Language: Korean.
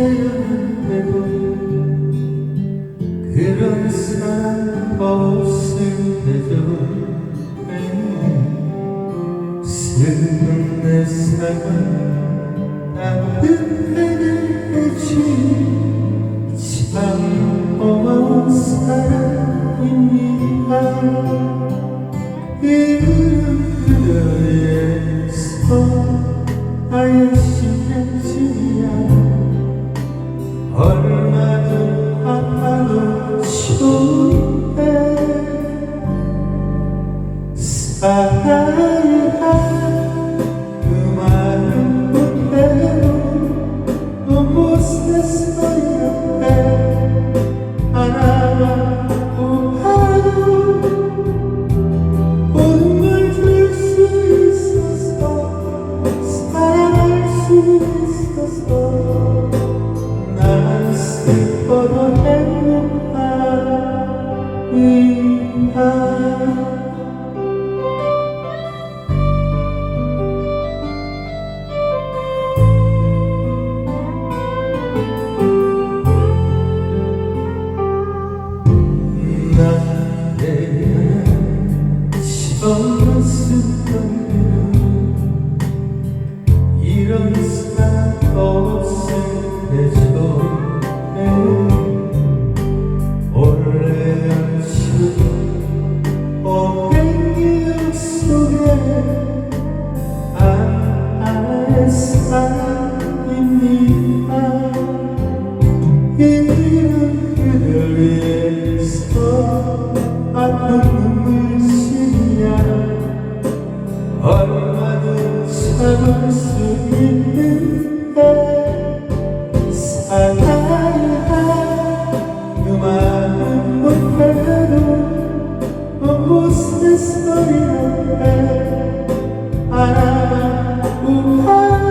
아시대는데도 그런 사람 없을 때죠 슬픈 내 사랑 따뜻하게 해준 참 고마운 사랑입니다 얼마든 아파도 좋은데 사랑 행복 이런 그댈 위해서 아픈 눈물이야. 얼마든 참을 수 있는데 사랑이란 그 말은 못해도 너무 세상이란데 하나만 하루